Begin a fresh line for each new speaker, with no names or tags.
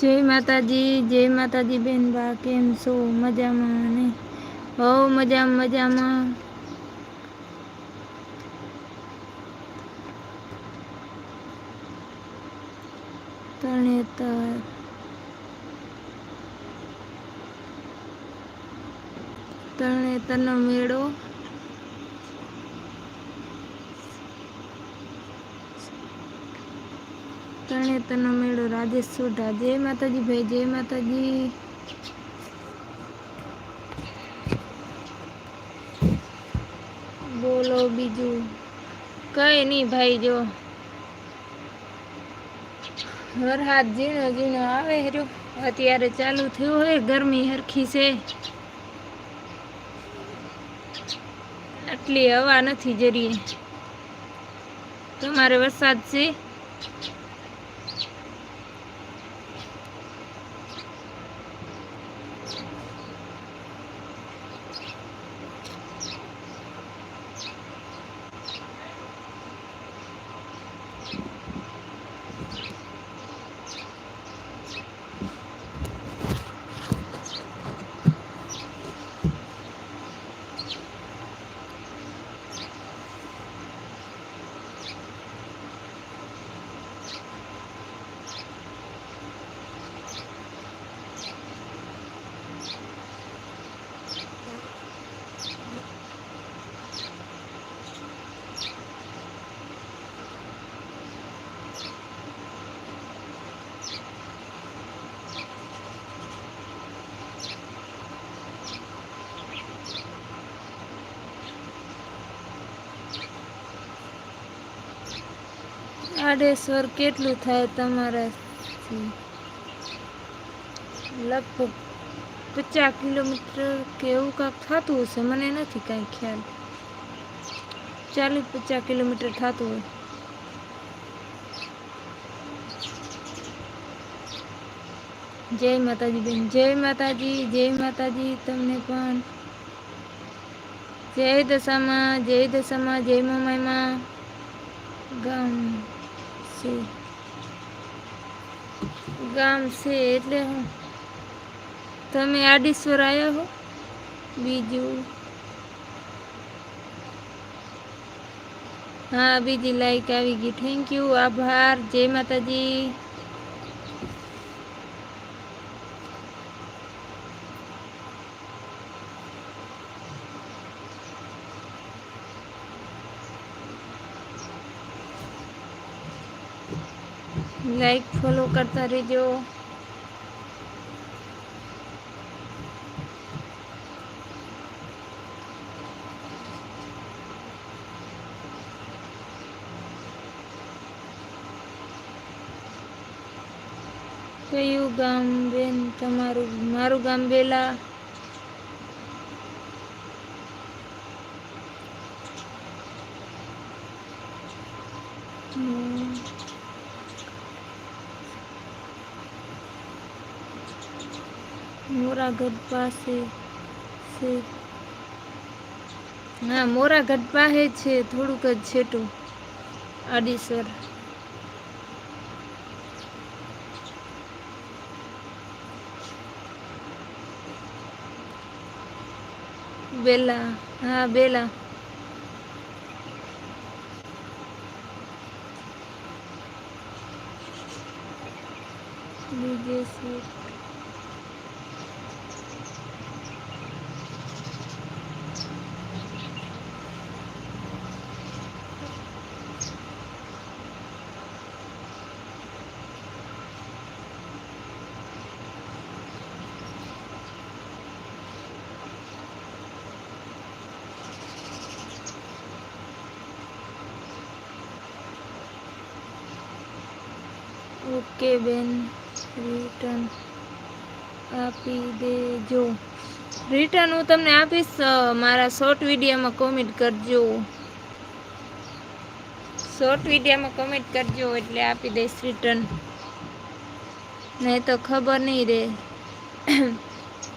જય માતાજી જય માતાજી બેન બા, કેમ છો? મજામાં ને? હો, મજામાં મજામાં. તણેતર તરણેતરનો મેળો તરણેતરનો મેળો રાજેશ સોઢા. જય માતાજી ભાઈ, જય માતાજી. બોલો બીજું. કઈ નહીં ભાઈ, જો. વરસાદ ઝીણો ઝીણો આવે રહ્યો. અત્યારે ચાલુ થયું હોય, ગરમી હરખી છે. આટલી હવા નથી જરીએ તમારે વરસાદ છે? આડેશ્વર કેટલું થાય તમારાથી? લગભગ પચાસ કિલોમીટર કે એવું કાંક થતું હશે, મને નથી કાંઈ ખ્યાલ. ચાલીસ પચાસ કિલોમીટર થતું હોય. જય માતાજી બેન, જય માતાજી જય માતાજી તમને પણ. જય દશામાં જય દશામાં, જય મમાઈમાં. ગામ. છે. ગામ છે એટલે હું તમે આડીશ્વર આવ્યા હો? બીજું? હા, બીજી લાઈક આવી ગઈ. થેન્ક યુ આભાર. જય માતાજી. લાઈક ફોલો કરતા રહેજો કયું ગામ બેન તમારું? મારું ગામ બેલા હમ. મોરાગઢ પાસે છે. હા મોરાગઢ પાસે છે, થોડુંક જ છેટું. આડીસર. બેલા, હા, બેલા. બીજે ઓકે બેન રિટર્ન આપી દેજો. રિટર્ન હું તમને આપીશ મારા શોર્ટ વિડીયોમાં કોમેન્ટ કરજો. શોર્ટ વિડીયોમાં કોમેન્ટ કરજો એટલે આપી દઈશ રિટર્ન નહીં તો ખબર નહીં રહે.